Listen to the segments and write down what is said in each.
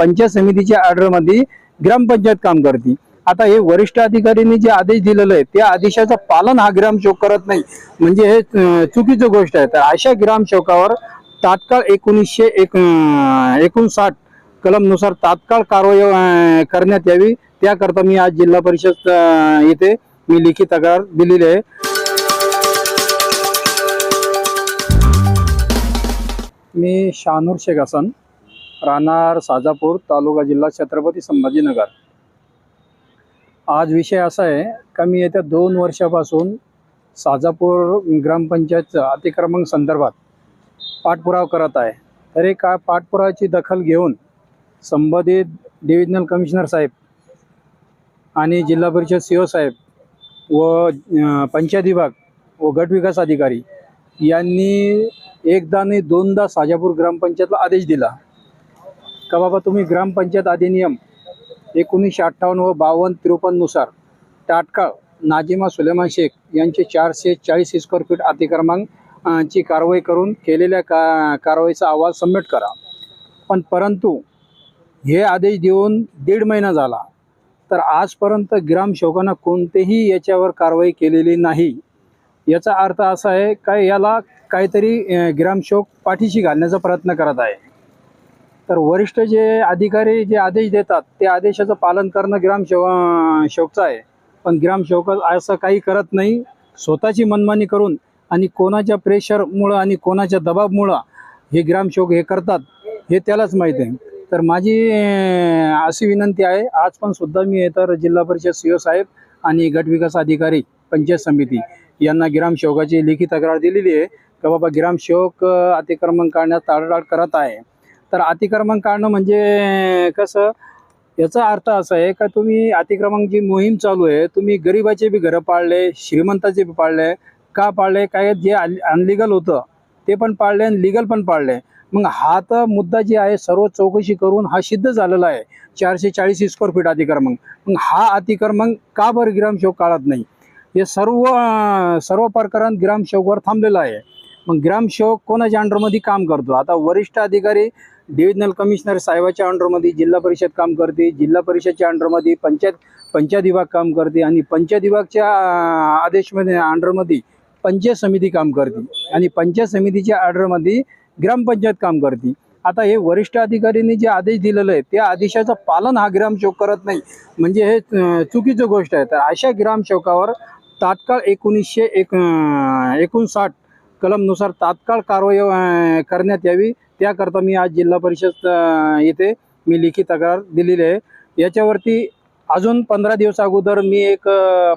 पंचायत समितीच्या ऑर्डरमध्ये ग्रामपंचायत काम करते. आता हे वरिष्ठ अधिकाऱ्यांनी जे आदेश दिलेले आहे त्या आदेशाचं पालन हा ग्रामसेवक करत नाही. म्हणजे हे चुकीचं गोष्ट आहे. तर अशा ग्रामसेवकावर तात्काळ एकोणीसशे एक एकोणसाठ कलमनुसार तात्काळ कारवाई करण्यात यावी. त्याकरता मी आज जिल्हा परिषद येथे मी लिखित तक्रार दिलेली आहे. मी शानूर शेख हसन. राहणार साजापूर तालुका जिल्हा छत्रपती संभाजीनगर. आज विषय असा आहे का मी येत्या दोन वर्षापासून साजापूर ग्रामपंचायतचं अतिक्रमण संदर्भात पाठपुरावा करत आहे. तरी का पाठपुरावाची दखल घेऊन संबंधित डिव्हिजनल कमिशनर साहेब आणि जिल्हा परिषद सी ओ साहेब व पंचायत विभाग व गट विकास अधिकारी यांनी एकदा आणि दोनदा साजापूर ग्रामपंचायतला आदेश दिला. का बाबा तुम्ही ग्रामपंचायत अधिनियम एकोणीसशे अठ्ठावन्न व बावन्न त्रेपन्ननुसार तात्काळ नाजिमा सुलेमान शेख यांचे चारशे चाळीस स्क्वेअर फीट अतिक्रमांक ची कारवाई करून केलेल्या का कारवाईचा अहवाल सबमिट करा. पण परंतु हे आदेश देऊन दीड महिना झाला तर आजपर्यंत ग्रामसेवकांना कोणतेही याच्यावर कारवाई केलेली नाही. याचा अर्थ असा आहे का याला काहीतरी ग्रामसेवक पाठीशी घालण्याचा प्रयत्न करत आहे. तर वरिष्ठ जे अधिकारी जे आदेश देतात ते आदेशाचं पालन करणं ग्रामसेव अं, सेवकचं आहे. पण ग्रामसेवक असं काही करत नाही. स्वतःची मनमानी करून आणि कोणाच्या प्रेशरमुळं आणि कोणाच्या दबावमुळं हे ग्रामसेवक हे करतात हे त्यालाच माहीत आहे. तर माझी अशी विनंती आहे आज पण सुद्धा मी तर जिल्हा परिषद सी साहेब आणि गट विकास अधिकारी पंचायत समिती यांना ग्रामसेवकाची लेखी तक्रार दिलेली आहे का बाबा ग्रामसेवक अतिक्रमण करण्यास ताडताड करत आहे. तर अतिक्रमण काढणं म्हणजे कसं याचा अर्थ असा आहे का तुम्ही अतिक्रमण जी मोहीम चालू आहे तुम्ही गरिबाचे बी घरं पाळले श्रीमंताचे बी पाळले का पाळले काय जे अनलिगल होतं ते पण पाळले आणि लिगल पण पाळले. मग हा तर मुद्दा जे आहे सर्व चौकशी करून हा सिद्ध झालेला आहे चारशे चाळीस स्क्वेअर फीट अतिक्रमण. मग हा अतिक्रमण का बरं ग्रामसेवक काढत नाही? हे सर्व सर्व प्रकरण ग्रामसेवकवर थांबलेलं आहे. मग ग्रामसेवक कोणाच्या अंडरमध्ये काम करतो? आता वरिष्ठ अधिकारी डिव्हिजनल कमिशनर साहेबाच्या अंडरमध्ये जिल्हा परिषद काम करते जिल्हा परिषदच्या अंडरमध्ये पंचायत पंचायत विभाग काम करते आणि पंचायत विभागच्या आदेशमध्ये अंडरमध्ये पंचायत समिती काम करते आणि पंचायत समितीच्या ऑर्डरमध्ये ग्रामपंचायत काम करते. आता हे वरिष्ठ अधिकाऱ्यांनी जे आदेश दिलेले आहे त्या आदेशाचं पालन हा ग्रामसेवक करत नाही. म्हणजे हे चुकीचं गोष्ट आहे. तर अशा ग्रामसेवकावर तात्काळ एकोणीसशे एक एकोणसाठ कलमनुसार तात्काळ कारवाई करण्यात यावी. त्याकरता मी आज जिल्हा परिषद येथे मी लिखित तक्रार दिलेली आहे. याच्यावरती अजून पंधरा दिवस अगोदर मी एक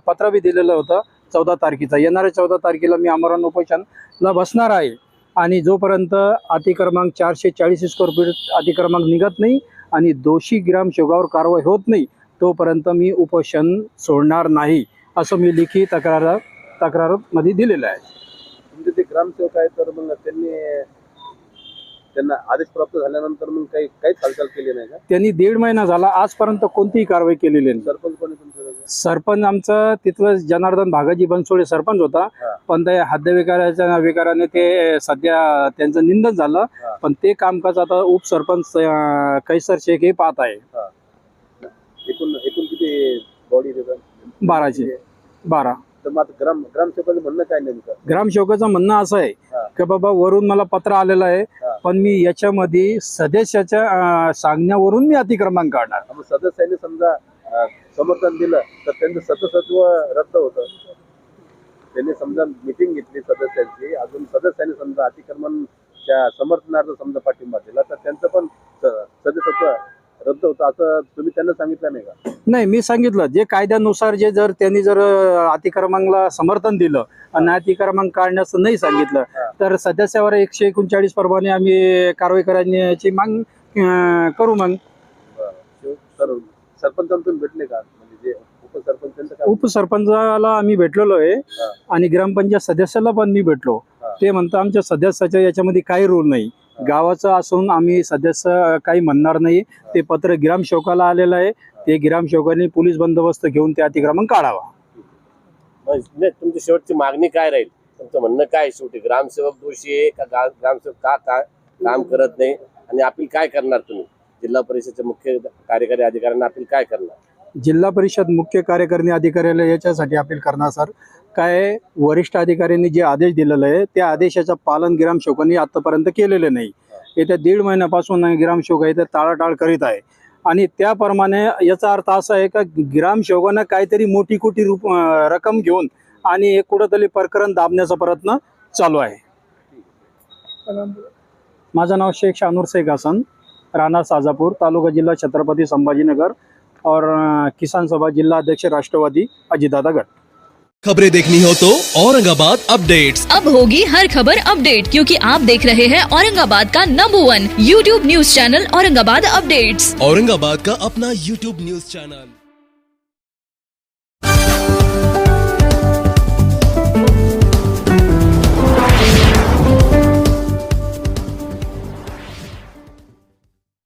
पत्र बी दिलेलं होतं चौदा तारखेचा. येणाऱ्या चौदा तारखेला मी आमरण उपोषणला बसणार आहे. आणि जोपर्यंत अतिक्रमांक चारशे चाळीस स्क्वेअर फीट अतिक्रमांक निघत नाही आणि दोषी ग्रामसेवकावर कारवाई होत नाही तोपर्यंत मी उपोषण सोडणार नाही असं मी लिखी तक्रार तक्रारमध्ये दिलेलं आहे. तुमचे ते ग्रामसेवक आहेत तर मग त्यांनी त्यांना आदेश प्राप्त झाल्यानंतर मग काही काहीच हालचाल केली नाही का? त्यांनी दीड महिना झाला. आजपर्यंत कोणतीही कारवाई केलेली नाही. सरपंच कोणी तुमचं सरपंच आमचं तिथलं जनार्दन भागाजी बनसोडे सरपंच होता. हा. पण ते हद्दविकाराच्या विकाराने ते सध्या त्यांचं निंदन झालं. हा. पण ते कामकाज आता उपसरपंच अं, कैसर शेख हे पाहत आहे. एकूण एकूण किती बॉडी बाराचे. बारा. तर मग आता ग्राम ग्रामसेवकाचं म्हणणं काय नेमकं ग्रामसेवकाचं म्हणणं असं आहे. की बाबा वरून मला पत्र आलेलं आहे. पण मी याच्यामध्ये सदस्याच्या अं, सांगण्यावरून मी अतिक्रमण काढणार मग सदस्यांनी समजा अं, समर्थन दिलं तर त्यांचं सदस्यत्व रद्द होतं त्यांनी समजा मिटिंग घेतली सदस्यांची अजून सदस्यांनी समजा अतिक्रमणच्या समर्थनार्थ समजा पाठिंबा दिला तर त्यांचं पण स- सदस्यत्व रद्द होतं असं तुम्ही त्यांना सांगितलं नाही का नाही मी सांगितलं जे कायद्यानुसार जे जर त्यांनी जर अं, अतिक्रमणाला समर्थन दिलं आणि अतिक्रमण काढण्याचं नाही सांगितलं. तर सदस्यावर एकशे एकोणचाळीस प्रमाणे आम्ही कारवाई करण्याची माग अं, करू मग सरपंचांतून भेटले का म्हणजे जे काय उपसरपंचाला आम्ही भेटलेलो आहे हा. आणि ग्रामपंचायत सदस्याला पण मी भेटलो हा. ते म्हणतं आमच्या सदस्याच्या याच्यामध्ये काही रूल नाही. गावाचं असून आम्ही सदस्य काही म्हणणार नाही. ते पत्र ग्रामसेवकाला आलेलं आहे. ते ग्रामसेवकांनी पोलीस बंदोबस्त घेऊन ते अतिक्रमण काढावा. नाही तुमची शेवटची मागणी काय राहील? तुमचं म्हणणं काय शेवटी? ग्रामसेवक दोषी आहे का ग्रामसेवक का का काम करत नाही? आणि अपील काय करणार तुम्ही? जिल्हा परिषदच्या मुख्य कार्यकारी अधिकाऱ्यांना अपील काय करणार? जिल्हा परिषद मुख्य कार्यकारिणी अधिकाऱ्याला याच्यासाठी अपील करणार सर. काय वरिष्ठ अधिकाऱ्यांनी जे आदेश दिलेलं आहे त्या आदेशाचं पालन ग्रामसेवकांनी आतापर्यंत केलेलं नाही. येत्या दीड महिन्यापासून ग्रामसेवक इथे टाळाटाळ करीत आहे. आणि त्याप्रमाणे याचा अर्थ असा आहे का ग्रामसेवकांना काहीतरी मोठी कोटी रूप रक्कम घेऊन आणि एक कुठंतरी प्रकरण दाबण्याचा प्रयत्न चालू आहे. माझं नाव शेख शानूर शेख हसन राणा साजापूर तालुका जिल्हा छत्रपती संभाजीनगर. और किसान सभा जिला अध्यक्ष राष्ट्रवादी अजितदादा गट खबरें देखनी हो तो औरंगाबाद अपडेट्स। अब होगी हर खबर अपडेट क्योंकि आप देख रहे हैं औरंगाबाद का number one YouTube news channel Aurangabad updates. Aurangabad का अपना यूट्यूब न्यूज़ चैनल।